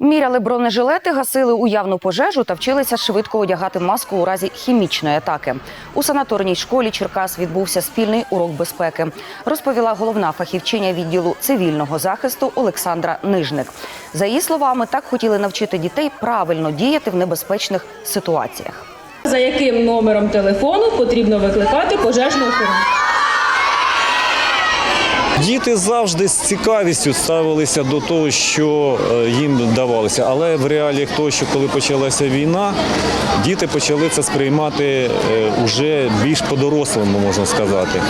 Міряли бронежилети, гасили уявну пожежу та вчилися швидко одягати маску у разі хімічної атаки. У санаторній школі Черкас відбувся спільний урок безпеки. Розповіла головна фахівчиня відділу цивільного захисту Олександра Нижник. За її словами, так хотіли навчити дітей правильно діяти в небезпечних ситуаціях. За яким номером телефону потрібно викликати пожежну охорону? Діти завжди з цікавістю ставилися до того, що е, їм давалося. Але в реаліях того, що коли почалася війна, діти почали це сприймати е, уже більш по-дорослому, можна сказати.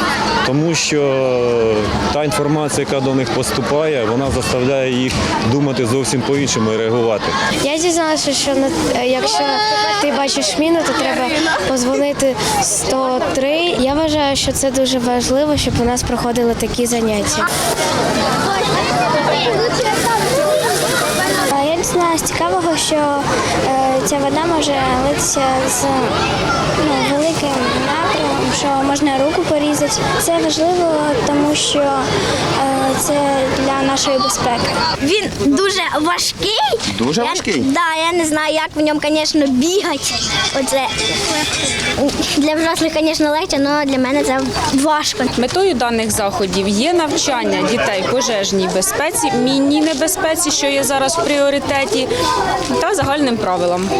Тому що е, та інформація, яка до них поступає, вона заставляє їх думати зовсім по-іншому і реагувати. Я дізналася, що якщо ти бачиш міну, то треба позвонити 103. Вважаю, що це дуже важливо, щоб у нас проходили такі заняття. Я з цікавого, що е, ця вода може литися з ну, великим напрямом, що можна руку порізати. Це важливо, тому що е, це для нашої безпеки. Він дуже важкий. Дуже я, важкий? Да, я не знаю, як в ньому, звісно, бігати. Оце для взрослих, звісно, легше, але для мене це важко. Метою даних заходів є навчання дітей пожежній безпеці, мінній небезпеці, що є зараз в пріоритеті, та загальним правилам.